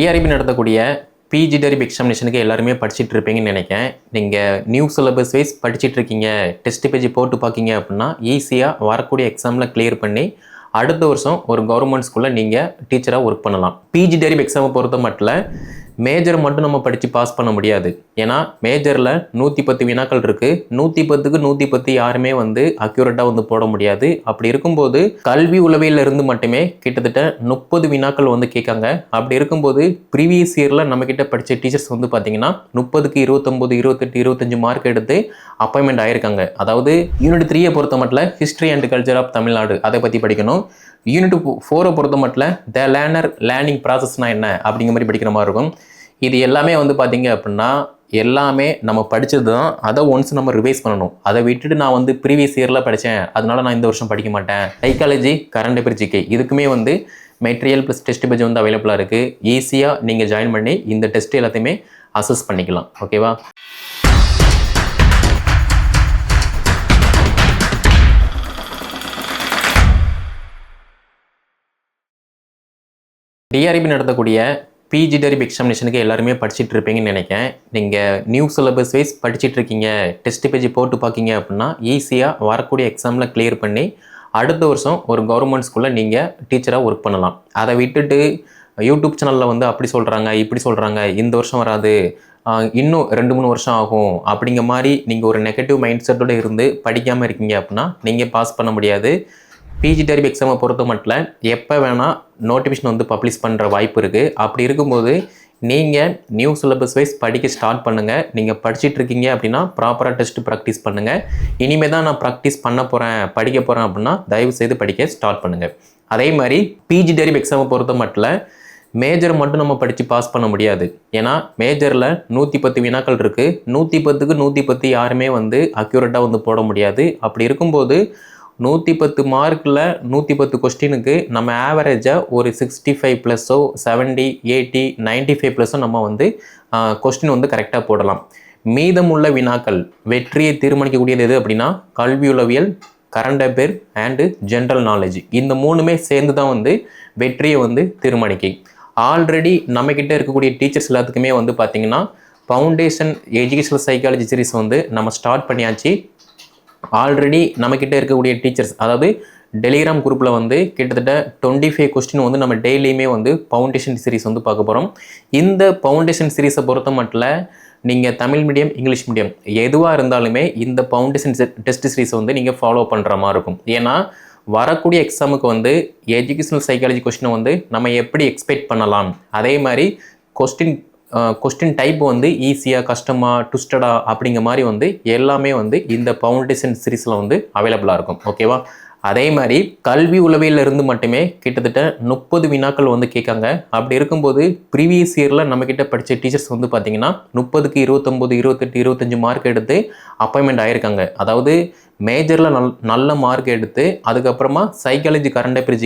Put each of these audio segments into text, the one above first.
TRP நடத்தக்கூடிய PG TRB எக்ஸாமினேஷனுக்கு எல்லாருமே படிச்சுட்டு இருப்பீங்கன்னு நினைக்கிறேன். நீங்கள் நியூ சிலபஸ் வைஸ் படிச்சுட்டு இருக்கீங்க டெஸ்ட் பேஜ் போட்டு பார்க்கிங்க அப்படின்னா ஈஸியாக வரக்கூடிய எக்ஸாமில் கிளியர் பண்ணி அடுத்த வருஷம் ஒரு கவர்மெண்ட் ஸ்கூலில் நீங்கள் டீச்சராக ஒர்க் பண்ணலாம். பிஜி டெரிப் எக்ஸாமை பொறுத்த மட்டும் மேஜர் மட்டும் நம்ம படித்து பாஸ் பண்ண முடியாது. ஏன்னா மேஜரில் நூற்றி பத்து வினாக்கள் இருக்குது நூற்றி பத்துக்கு நூற்றி பத்து யாருமே வந்து அக்யூரேட்டாக வந்து போட முடியாது. அப்படி இருக்கும்போது கல்வி உளவியல்ல இருந்து மட்டுமே கிட்டத்தட்ட முப்பது வினாக்கள் வந்து கேட்காங்க. அப்படி இருக்கும்போது ப்ரீவியஸ் இயரில் நம்மக்கிட்ட படித்த டீச்சர்ஸ் வந்து பார்த்தீங்கன்னா முப்பதுக்கு இருபத்தொம்போது இருபத்தெட்டு இருபத்தஞ்சு மார்க் எடுத்து அப்பாயின்மெண்ட் ஆயிருக்காங்க. அதாவது யூனிட் த்ரீயை பொறுத்த மட்டும் history and culture of Tamil Nadu அதை பற்றி படிக்கணும். யூனிட் ஃபோரை பொறுத்த மட்டும் த லேர்னர் லேர்னிங் ப்ராசஸ்னால் என்ன அப்படிங்கிற மாதிரி படிக்கிற மாதிரி இருக்கும். இது எல்லாமே வந்து பார்த்தீங்க அப்படின்னா எல்லாமே நம்ம படித்தது தான் அதை ஒன்ஸ் நம்ம ரிவைஸ் பண்ணணும். அதை விட்டுட்டு நான் வந்து ப்ரீவியஸ் இயரில் படித்தேன் அதனால நான் இந்த வருஷம் படிக்க மாட்டேன். சைக்காலஜி கரண்ட் அஃபேர் ஜிகே இதுக்குமே வந்து மெட்டீரியல் ப்ளஸ் டெஸ்ட் பேஜ் வந்து அவைலபிளாக இருக்குது ஈஸியாக நீங்கள் ஜாயின் பண்ணி இந்த டெஸ்ட் எல்லாத்தையுமே அசஸ் பண்ணிக்கலாம். ஓகேவா டிஆர்பி நடத்தக்கூடிய பிஜி டெரிப் எக்ஸாமினேஷனுக்கு எல்லாருமே படிச்சுட்டு இருப்பீங்கன்னு நினைக்கிறேன். நீங்கள் நியூ சிலபஸ் வைஸ் படிச்சுட்டு இருக்கீங்க டெஸ்ட் பேஜ் போட்டு பார்க்கிங்க அப்படின்னா ஈஸியாக வரக்கூடிய எக்ஸாமில் கிளியர் பண்ணி அடுத்த வருஷம் ஒரு கவர்மெண்ட் ஸ்கூலில் நீங்கள் டீச்சராக ஒர்க் பண்ணலாம். அதை விட்டுட்டு யூடியூப் சேனலில் வந்து அப்படி சொல்கிறாங்க இப்படி சொல்கிறாங்க இந்த வருஷம் வராது இன்னும் ரெண்டு மூணு வருஷம் ஆகும் அப்படிங்கிற மாதிரி நீங்கள் ஒரு நெகட்டிவ் மைண்ட் செட்டோட இருந்து படிக்காமல் இருக்கீங்க அப்படின்னா நீங்கள் பாஸ் பண்ண முடியாது. பிஜி டெரிப் எக்ஸாமை பொறுத்த மட்டும் எப்போ வேணால் நோட்டிஃபிகேஷன் வந்து பப்ளிஷ் பண்ணுற வாய்ப்பு இருக்குது அப்படி இருக்கும்போது நீங்கள் நியூ சிலபஸ் வைஸ் படிக்க ஸ்டார்ட் பண்ணுங்கள் நீங்கள் படிச்சுட்டு இருக்கீங்க அப்படின்னா ப்ராப்பராக டெஸ்ட் ப்ராக்டிஸ் பண்ணுங்கள் இனிமேல் தான் நான் ப்ராக்டிஸ் பண்ண போகிறேன் படிக்க போகிறேன் அப்படின்னா தயவு செய்து படிக்க ஸ்டார்ட் பண்ணுங்கள் அதே மாதிரி பிஜி டெரிப் எக்ஸாமை பொறுத்த மட்டும் மேஜர் மட்டும் நம்ம படித்து பாஸ் பண்ண முடியாது. ஏன்னா மேஜரில் நூற்றி பத்து வினாக்கள் இருக்குது நூற்றி பத்துக்கு நூற்றி பத்து யாருமே வந்து அக்யூரேட்டாக வந்து போட முடியாது. அப்படி இருக்கும்போது நூற்றி பத்து மார்க்கில் நூற்றி பத்து கொஸ்டினுக்கு நம்ம ஆவரேஜாக ஒரு சிக்ஸ்டி ஃபைவ் ப்ளஸ்ஸோ செவன்டி எயிட்டி நைன்ட்டி ஃபைவ் ப்ளஸ்ஸோ நம்ம வந்து கொஸ்டின் வந்து கரெக்டாக போடலாம். மீதமுள்ள வினாக்கள் வெற்றியை தீர்மானிக்கக்கூடியது எது அப்படின்னா கல்வியுளவியல் current affair and general knowledge இந்த மூணுமே சேர்ந்து தான் வந்து வெற்றியை வந்து தீர்மானிக்கும் ஆல்ரெடி நம்மக்கிட்ட இருக்கக்கூடிய டீச்சர்ஸ் எல்லாத்துக்குமே வந்து பார்த்திங்கன்னா ஃபவுண்டேஷன் எஜுகேஷனல் சைக்காலஜி சீரிஸ் வந்து நம்ம ஸ்டார்ட் பண்ணியாச்சு. ஆல்ரெடி நம்மக்கிட்ட இருக்கக்கூடிய டீச்சர்ஸ் அதாவது டெலிகிராம் குரூப்பில் வந்து கிட்டத்தட்ட டுவெண்ட்டி ஃபைவ் கொஸ்டின் வந்து நம்ம டெய்லியுமே வந்து ஃபவுண்டேஷன் சீரிஸ் வந்து பார்க்க போகிறோம் இந்த ஃபவுண்டேஷன் சீரிஸை பொறுத்த மட்டும் நீங்கள் தமிழ் மீடியம் இங்கிலீஷ் மீடியம் எதுவாக இருந்தாலுமே இந்த ஃபவுண்டேஷன் டெஸ்ட் சீரிஸை வந்து நீங்கள் ஃபாலோ பண்ணுற மாதிரி இருக்கும். ஏன்னா வரக்கூடிய எக்ஸாமுக்கு வந்து எஜுகேஷனல் சைக்காலஜி கொஸ்டினை வந்து நம்ம எப்படி எக்ஸ்பெக்ட் பண்ணலாம்? அதே மாதிரி கொஸ்டின் கொஸ்டின் டைப் வந்து ஈஸியாக கஷ்டமாக ட்விஸ்டடாக அப்படிங்கிற மாதிரி வந்து எல்லாமே வந்து இந்த ஃபவுண்டேஷன் சீரீஸில் வந்து அவைலபிளாக இருக்கும். ஓகேவா அதே மாதிரி கல்வி உளவியல்ல இருந்து மட்டுமே கிட்டத்தட்ட முப்பது வினாக்கள் வந்து கேட்காங்க. அப்படி இருக்கும்போது ப்ரீவியஸ் இயரில் நம்மக்கிட்ட படித்த டீச்சர்ஸ் வந்து பார்த்தீங்கன்னா முப்பதுக்கு இருபத்தொம்போது இருபத்தெட்டு இருபத்தஞ்சு மார்க் எடுத்து அப்பாயின்மெண்ட் ஆயிருக்காங்க. அதாவது மேஜரில் நல் நல்ல மார்க் எடுத்து அதுக்கப்புறமா சைக்காலஜி கரண்ட் அஃபேர்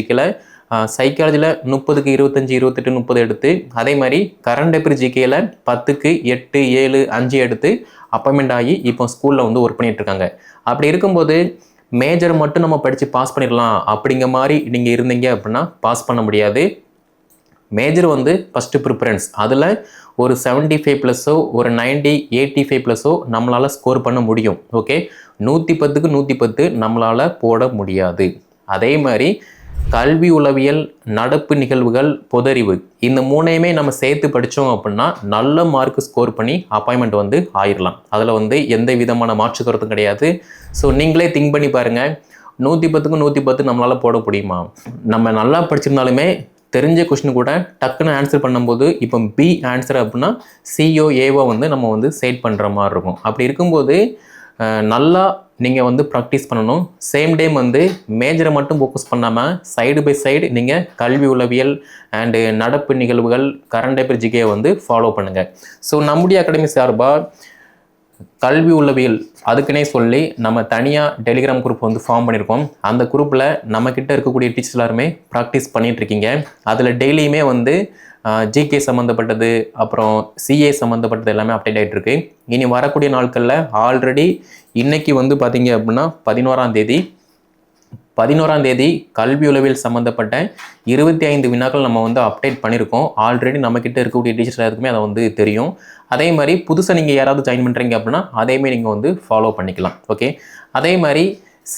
சைக்காலஜியில் முப்பதுக்கு இருபத்தஞ்சி இருபத்தெட்டு முப்பது எடுத்து அதே மாதிரி கரண்ட் அஃபேர் ஜிகேயில் பத்துக்கு எட்டு ஏழு அஞ்சு எடுத்து அப்பாயின்மெண்ட் ஆகி இப்போ ஸ்கூலில் வந்து ஒர்க் பண்ணிகிட்ருக்காங்க அப்படி இருக்கும்போது மேஜர் மட்டும் நம்ம படித்து பாஸ் பண்ணிடலாம் அப்படிங்கிற மாதிரி நீங்கள் இருந்தீங்க அப்படின்னா பாஸ் பண்ண முடியாது. மேஜர் வந்து ஃபஸ்ட்டு ப்ரிஃபரன்ஸ் அதில் ஒரு செவன்ட்டி ஃபைவ் ப்ளஸ்ஸோ ஒரு நைன்டி எயிட்டி ஃபைவ் ப்ளஸ்ஸோ நம்மளால் ஸ்கோர் பண்ண முடியும். ஓகே நூற்றி பத்துக்கு நூற்றி பத்து நம்மளால் போட முடியாது. அதே மாதிரி கல்வி உளவியல் நடப்பு நிகழ்வுகள் பொதறிவு. இந்த மூணையுமே நம்ம சேர்த்து படித்தோம் அப்படின்னா நல்ல மார்க் ஸ்கோர் பண்ணி அப்பாயின்மெண்ட் வந்து ஆயிடலாம் அதில் வந்து எந்த விதமான மாற்று கருத்தும் கிடையாது. ஸோ நீங்களே திங்க் பண்ணி பாருங்கள் நூற்றி பத்துக்கு நூற்றி பத்து நம்மளால் போட முடியுமா? நம்ம நல்லா படிச்சிருந்தாலுமே தெரிஞ்ச கொஷின் கூட டக்குன்னு ஆன்சர் பண்ணும்போது இப்போ பி ஆன்சர் அப்படின்னா சிஓ ஏவோ வந்து நம்ம வந்து சைட் பண்ணுற மாதிரி இருக்கும். அப்படி இருக்கும்போது நல்லா நீங்கள் வந்து ப்ராக்டிஸ் பண்ணணும். சேம் டைம் வந்து மேஜரை மட்டும் ஃபோக்கஸ் பண்ணாமல் சைடு பை சைடு நீங்கள் கல்வி உளவியல் அண்டு நடப்பு நிகழ்வுகள் கரண்ட் அஃபேர் ஜிகே வந்து ஃபாலோ பண்ணுங்கள் ஸோ நம்முடைய அகாடமி சார்பாக கல்வி உள்ளவியல் அதுக்குன்னே சொல்லி நம்ம தனியாக டெலிகிராம் குரூப் வந்து ஃபார்ம் பண்ணியிருக்கோம் அந்த குரூப்பில் நம்மக்கிட்ட இருக்கக்கூடிய டீச்சர்ஸ் எல்லாருமே ப்ராக்டிஸ் பண்ணிகிட்ருக்கீங்க அதில் டெய்லியுமே வந்து ஜிகே சம்மந்தப்பட்டது அப்புறம் சிஏ சம்மந்தப்பட்டது எல்லாமே அப்டேட் ஆகிட்டு இருக்கு. இனி வரக்கூடிய நாட்களில் ஆல்ரெடி இன்னைக்கு வந்து பார்த்தீங்க அப்படின்னா பதினோராம் தேதி. பதினோராம் தேதி கல்வி உளவில் சம்மந்தப்பட்ட இருபத்தி ஐந்து வினாக்கள் நம்ம வந்து அப்டேட் பண்ணியிருக்கோம் ஆல்ரெடி நம்மக்கிட்ட இருக்கக்கூடிய டீச்சர்ஸ் எல்லாருக்குமே அதை வந்து தெரியும். அதே மாதிரி புதுசாக நீங்கள் யாராவது ஜாயின் பண்ணுறீங்க அப்படின்னா அதேமாதிரி நீங்கள் வந்து ஃபாலோ பண்ணிக்கலாம். ஓகே அதே மாதிரி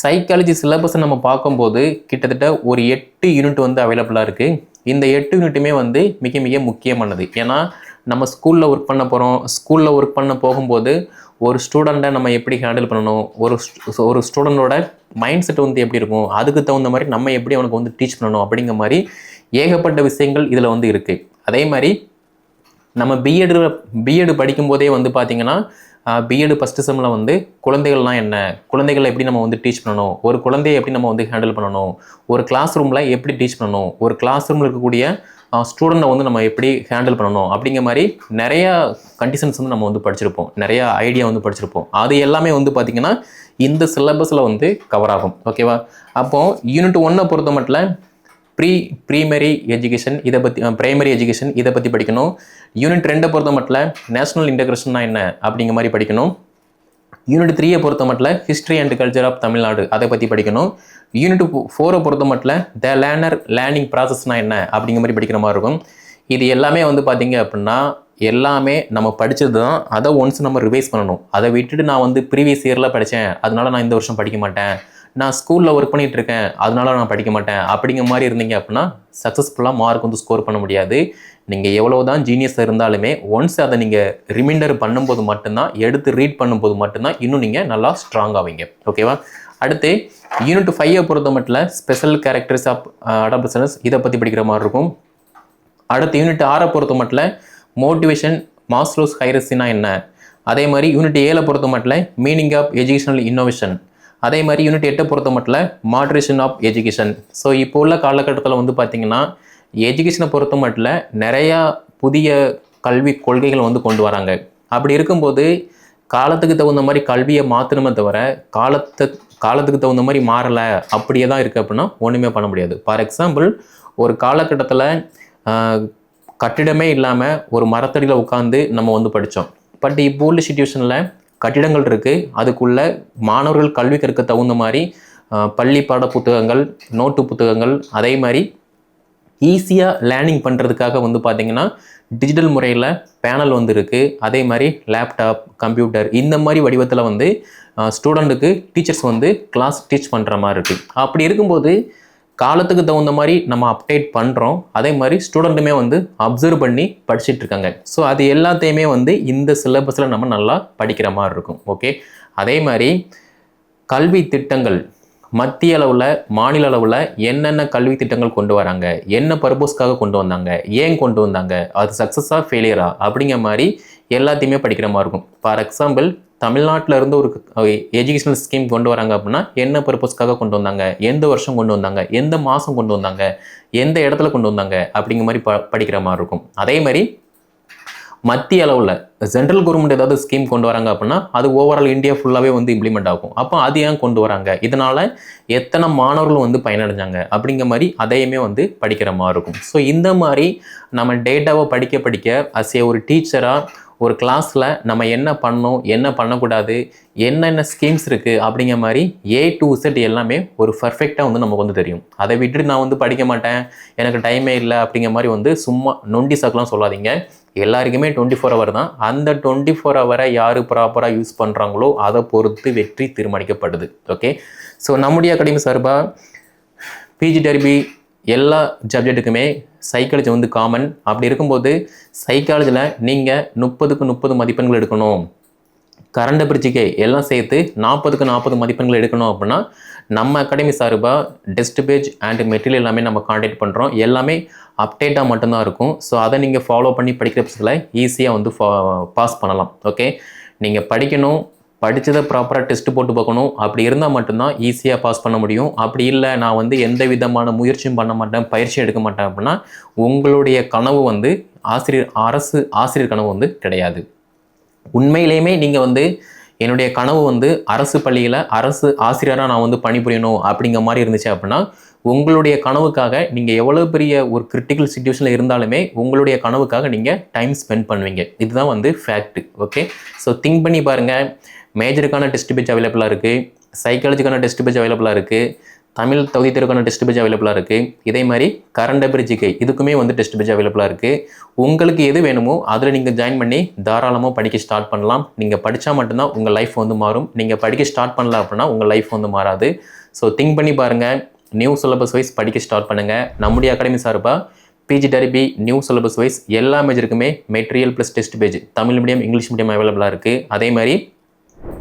சைக்காலஜி சிலபஸை நம்ம பார்க்கும்போது கிட்டத்தட்ட ஒரு எட்டு யூனிட் வந்து அவைலபிளாக இருக்குது இந்த எட்டு யூனிட்டுமே வந்து மிக மிக முக்கியமானது. ஏன்னா நம்ம ஸ்கூலில் ஒர்க் பண்ண போகிறோம் ஸ்கூலில் ஒர்க் பண்ண போகும்போது ஒரு ஸ்டூடெண்ட்டை நம்ம எப்படி ஹேண்டில் பண்ணணும்? ஒரு ஒரு ஸ்டூடெண்டோட மைண்ட் செட் வந்து எப்படி இருக்கும்? அதுக்கு தகுந்த மாதிரி நம்ம எப்படி அவனுக்கு வந்து டீச் பண்ணணும்? அப்படிங்கிற மாதிரி ஏகப்பட்ட விஷயங்கள் இதில் வந்து இருக்குது அதே மாதிரி நம்ம பிஎட் பிஎட் படிக்கும்போதே வந்து பார்த்திங்கன்னா பிஎட் ஃபஸ்ட்டு செம்மில் வந்து குழந்தைகள்லாம் என்ன? குழந்தைகளை எப்படி நம்ம வந்து டீச் பண்ணணும்? ஒரு குழந்தையை எப்படி நம்ம வந்து ஹேண்டில் பண்ணணும்? ஒரு கிளாஸ் ரூமில் எப்படி டீச் பண்ணணும்? ஒரு கிளாஸ் ரூமில் இருக்கக்கூடிய ஸ்டூடெண்ட்டை வந்து நம்ம எப்படி ஹேண்டில் பண்ணணும்? அப்படிங்கிற மாதிரி நிறையா கண்டிஷன்ஸ் வந்து நம்ம வந்து படிச்சிருப்போம். நிறையா ஐடியா வந்து படிச்சிருப்போம். அது எல்லாமே வந்து பார்த்திங்கன்னா இந்த சிலபஸில் வந்து கவர் ஆகும். ஓகேவா அப்போது யூனிட் ஒன்னை பொறுத்த மட்டும் ப்ரீ ப்ரீமரி எஜுகேஷன் இதை பற்றி ப்ரைமரி எஜுகேஷன் இதை பற்றி படிக்கணும். யூனிட் ரெண்டை பொறுத்த மட்டும் நேஷனல் இன்டகிரேஷன்னா என்ன அப்படிங்கிற மாதிரி படிக்கணும். யூனிட் த்ரீயை பொறுத்த மட்டும் history and culture of Tamil Nadu அதை பற்றி படிக்கணும். யூனிட் ஃபோரை பொறுத்த மட்டும் த லேர்னர் லேர்னிங் ப்ராசஸ்னால் என்ன அப்படிங்கிற மாதிரி படிக்கிற மாதிரி இருக்கும். இது எல்லாமே வந்து பார்த்தீங்க அப்படின்னா எல்லாமே நம்ம படித்தது தான் அதை ஒன்ஸ் நம்ம ரிவைஸ் பண்ணணும். அதை விட்டுட்டு நான் வந்து ப்ரீவியஸ் இயரில் படித்தேன் அதனால நான் இந்த வருஷம் படிக்க மாட்டேன். நான் ஸ்கூலில் ஒர்க் பண்ணிட்டு இருக்கேன் அதனால நான் படிக்க மாட்டேன். அப்படிங்கிற மாதிரி இருந்தீங்க அப்படின்னா சக்ஸஸ்ஃபுல்லாக மார்க் வந்து ஸ்கோர் பண்ண முடியாது. நீங்கள் எவ்வளோ தான் ஜீனியஸாக இருந்தாலுமே ஒன்ஸ் அதை நீங்கள் ரிமைண்டர் பண்ணும்போது மட்டும்தான் எடுத்து ரீட் பண்ணும்போது மட்டும்தான் இன்னும் நீங்கள் நல்லா ஸ்ட்ராங் ஆவீங்க. ஓகேவா அடுத்து யூனிட் ஃபைவை பொறுத்த மட்டும் ஸ்பெஷல் கேரக்டர்ஸ் ஆஃப் அடாப்டர்ஸ் இதை பற்றி படிக்கிற மாதிரி இருக்கும். அடுத்து யூனிட் ஆறை பொறுத்த மட்டும் மோட்டிவேஷன் மாஸ்லோஸ் ஹைரஸினா என்ன? அதே மாதிரி யூனிட் ஏழை பொறுத்த மட்டும் மீனிங் ஆஃப் எஜுகேஷனல் இன்னோவேஷன் அதே மாதிரி யூனிட் எட்டை பொறுத்த மட்டும் மாட்ரேஷன் ஆஃப் எஜுகேஷன் ஸோ இப்போ உள்ள காலகட்டத்தில் வந்து பார்த்திங்கன்னா எஜுகேஷனை பொறுத்த மட்டும் நிறையா புதிய கல்வி கொள்கைகள் வந்து கொண்டு வராங்க. அப்படி இருக்கும்போது காலத்துக்கு தகுந்த மாதிரி கல்வியை மாற்றணுமே தவிர காலத்தை காலத்துக்கு தகுந்த மாதிரி மாறலை அப்படியே தான் இருக்குது அப்படின்னா ஒன்றுமே பண்ண முடியாது. ஃபார் எக்ஸாம்பிள் ஒரு காலகட்டத்தில் கட்டிடமே இல்லாமல் ஒரு மரத்தடியில் உட்காந்து நம்ம வந்து படித்தோம் பட் இப்போ உள்ள சுச்சுவேஷனில் கட்டிடங்கள் இருக்குது அதுக்குள்ளே மாணவர்கள் கல்வி கற்க தகுந்த மாதிரி பள்ளி பாட புத்தகங்கள் நோட்டு புத்தகங்கள் அதே மாதிரி ஈஸியாக லேர்னிங் பண்ணுறதுக்காக வந்து பார்த்திங்கன்னா டிஜிட்டல் முறையில் பேனல் வந்து இருக்குது அதே மாதிரி லேப்டாப் கம்ப்யூட்டர் இந்த மாதிரி வடிவத்தில் வந்து ஸ்டூடெண்ட்டுக்கு டீச்சர்ஸ் வந்து கிளாஸ் டீச் பண்ணுற மாதிரி இருக்குது அப்படி இருக்கும்போது காலத்துக்கு தகுந்த மாதிரி நம்ம அப்டேட் பண்ணுறோம் அதே மாதிரி ஸ்டூடெண்ட்டுமே வந்து அப்சர்வ் பண்ணி படிச்சுட்டு இருக்காங்க. ஸோ அது எல்லாத்தையுமே வந்து இந்த சிலபஸில் நம்ம நல்லா படிக்கிற மாதிரி இருக்கும். ஓகே அதே மாதிரி கல்வி திட்டங்கள். மத்திய அளவில் மாநில அளவில் என்னென்ன கல்வி திட்டங்கள் கொண்டு வராங்க? என்ன பர்பஸ்க்காக கொண்டு வந்தாங்க? ஏன் கொண்டு வந்தாங்க? அது சக்ஸஸாக ஃபெயிலியரா அப்படிங்கிற மாதிரி எல்லாத்தையுமே படிக்கிற மாதிரி இருக்கும். ஃபார் எக்ஸாம்பிள் தமிழ்நாட்டில் இருந்து ஒரு எஜுகேஷனல் ஸ்கீம் கொண்டு வராங்க அப்படின்னா என்ன பர்பஸ்க்காக கொண்டு வந்தாங்க? எந்த வருஷம் கொண்டு வந்தாங்க? எந்த மாதம் கொண்டு வந்தாங்க? எந்த இடத்துல கொண்டு வந்தாங்க? அப்படிங்கிற மாதிரி ப படிக்கிற மாதிரி இருக்கும். அதே மாதிரி மத்திய அளவில் சென்ட்ரல் கவர்மெண்ட் ஏதாவது ஸ்கீம் கொண்டு வராங்க அப்படின்னா அது ஓவரால் இந்தியா ஃபுல்லாகவே வந்து இம்ப்ளிமெண்ட் ஆகும். அப்போ அது ஏன் கொண்டு வராங்க? இதனால் எத்தனை மாணவர்கள் வந்து பயனடைஞ்சாங்க? அப்படிங்கிற மாதிரி அதையுமே வந்து படிக்கிற மாதிரி இருக்கும். ஸோ இந்த மாதிரி நம்ம டேட்டாவை படிக்க படிக்க அஸ் ஏ ஒரு டீச்சராக ஒரு கிளாஸில் நம்ம என்ன பண்ணணும் என்ன பண்ணக்கூடாது என்னென்ன ஸ்கீம்ஸ் இருக்குது அப்படிங்கிற மாதிரி ஏ டு செட் எல்லாமே ஒரு பர்ஃபெக்டாக வந்து நமக்கு வந்து தெரியும். அதை விட்டுட்டு நான் வந்து படிக்க மாட்டேன் எனக்கு டைமே இல்லை அப்படிங்கிற மாதிரி வந்து சும்மா நொண்டி சாக்கெலாம் சொல்லாதீங்க. எல்லாருக்குமே டுவெண்ட்டி ஃபோர் ஹவர் தான். அந்த டுவெண்ட்டி ஃபோர் ஹவரை யார் ப்ராப்பராக யூஸ் பண்ணுறாங்களோ அதை பொறுத்து வெற்றி தீர்மானிக்கப்படுது. ஓகே ஸோ நம்முடைய அகாடமி சார்பாக பிஜி டெர்பி எல்லா சப்ஜெக்ட்டுக்குமே சைக்காலஜி வந்து காமன் அப்படி இருக்கும்போது சைக்காலஜியில் நீங்கள் முப்பதுக்கு முப்பது மதிப்பெண்கள் எடுக்கணும். கரண்ட் பிரிட்ஜிக்கே எல்லாம் சேர்த்து நாற்பதுக்கு நாற்பது மதிப்பெண்கள் எடுக்கணும் அப்படின்னா நம்ம அகாடமி சார்பாக டெஸ்ட் பேஜ் அண்ட் மெட்டீரியல் எல்லாமே நம்ம காண்டாக்ட் பண்ணுறோம் எல்லாமே அப்டேட்டாக மட்டும்தான் இருக்கும். ஸோ அதை நீங்கள் ஃபாலோ பண்ணி படிக்கிற பட்சத்தில் ஈஸியாக வந்து ஃபா பாஸ் பண்ணலாம். ஓகே நீங்கள் படிக்கணும் படித்ததை ப்ராப்பராக டெஸ்ட் போட்டு பார்க்கணும். அப்படி இருந்தால் மட்டும்தான் ஈஸியாக பாஸ் பண்ண முடியும். அப்படி இல்லை நான் வந்து எந்த விதமான முயற்சியும் பண்ண மாட்டேன் பயிற்சி எடுக்க மாட்டேன் அப்படின்னா உங்களுடைய கனவு வந்து ஆசிரியர் அரசு ஆசிரியர் கனவு வந்து கிடையாது. உண்மையிலேயுமே நீங்கள் வந்து என்னுடைய கனவு வந்து அரசு பள்ளியில் அரசு ஆசிரியராக நான் வந்து பணிபுரியணும் அப்படிங்கிற மாதிரி இருந்துச்சு அப்படின்னா உங்களுடைய கனவுக்காக நீங்கள் எவ்வளோ பெரிய ஒரு கிரிட்டிக்கல் சுச்சுவேஷனில் இருந்தாலுமே உங்களுடைய கனவுக்காக நீங்கள் டைம் ஸ்பெண்ட் பண்ணுவீங்க. இதுதான் வந்து ஃபேக்ட் ஓகே ஸோ திங்க் பண்ணி பாருங்கள் மேஜருக்கான டெஸ்ட் பேஜ் அவைலபிளாக இருக்குது சைக்காலஜிக்கான டெஸ்ட் பேஜ் அவைலபிளாக இருக்குது தமிழ் தகுதி தேர்வுக்கான டெஸ்ட் பேஜ் அவைலபிளாக இருக்குது இதே மாதிரி கரண்ட் அபிர் ஜிகே இதுக்குமே வந்து டெஸ்ட் பேஜ் அவைலபிளாக இருக்குது உங்களுக்கு எது வேணுமோ அதில் நீங்கள் ஜாயின் பண்ணி தாராளமாக படிக்க ஸ்டார்ட் பண்ணலாம். நீங்கள் படித்தா மட்டும்தான் உங்கள் லைஃப் வந்து மாறும். நீங்கள் படிக்க ஸ்டார்ட் பண்ணல அப்படின்னா உங்கள் லைஃப் வந்து மாறாது. ஸோ திங்க் பண்ணி பாருங்கள் நியூ சிலபஸ் வைஸ் படிக்க ஸ்டார்ட் பண்ணுங்கள் நம்முடைய அகாடமி சார்பாக PG TRB new syllabus wise எல்லா மேஜருக்குமே material plus test page Tamil medium English medium அவைலபிளாக இருக்குது அதே மாதிரி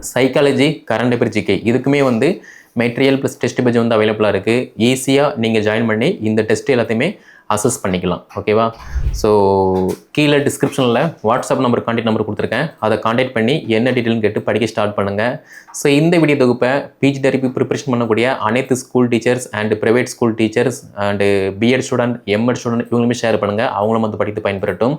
சைக்காலஜி கரண்ட் அஃபேர் ஜிகே இதுக்குமே வந்து மெட்டீரியல் ப்ளஸ் டெஸ்ட் பேஜ் வந்து அவைலபிளாக இருக்குது ஈஸியாக நீங்கள் ஜாயின் பண்ணி இந்த டெஸ்ட் எல்லாத்தையுமே அசஸ் பண்ணிக்கலாம் ஓகேவா ஸோ கீழே டிஸ்கிரிப்ஷனில் வாட்ஸ்அப் நம்பர் கான்டாக்ட் நம்பர் கொடுத்துருக்கேன். அதை காண்டாக்ட் பண்ணி என்ன டீட்டெயில்னு கேட்டு படிக்க ஸ்டார்ட் பண்ணுங்கள் ஸோ இந்த வீடியோ தொகுப்பை பிஜி தெரப்பி ப்ரிப்பரேஷன் பண்ணக்கூடிய அனைத்து school teachers and private school teachers and BEd student MEd student இவங்களுமே share பண்ணுங்கள் அவங்களும் வந்து படித்து பயன்பெறட்டும்.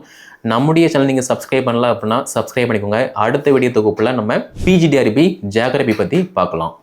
நம்முடைய சேனல் நீங்கள் சப்ஸ்கிரைப் பண்ணல அப்படின்னா சப்ஸ்கிரைப் பண்ணிக்கோங்க. அடுத்த வீடியோ தொகுப்பில் நம்ம பிஜிடிஆர்பி ஜியாகிரபி பற்றி பார்க்கலாம்.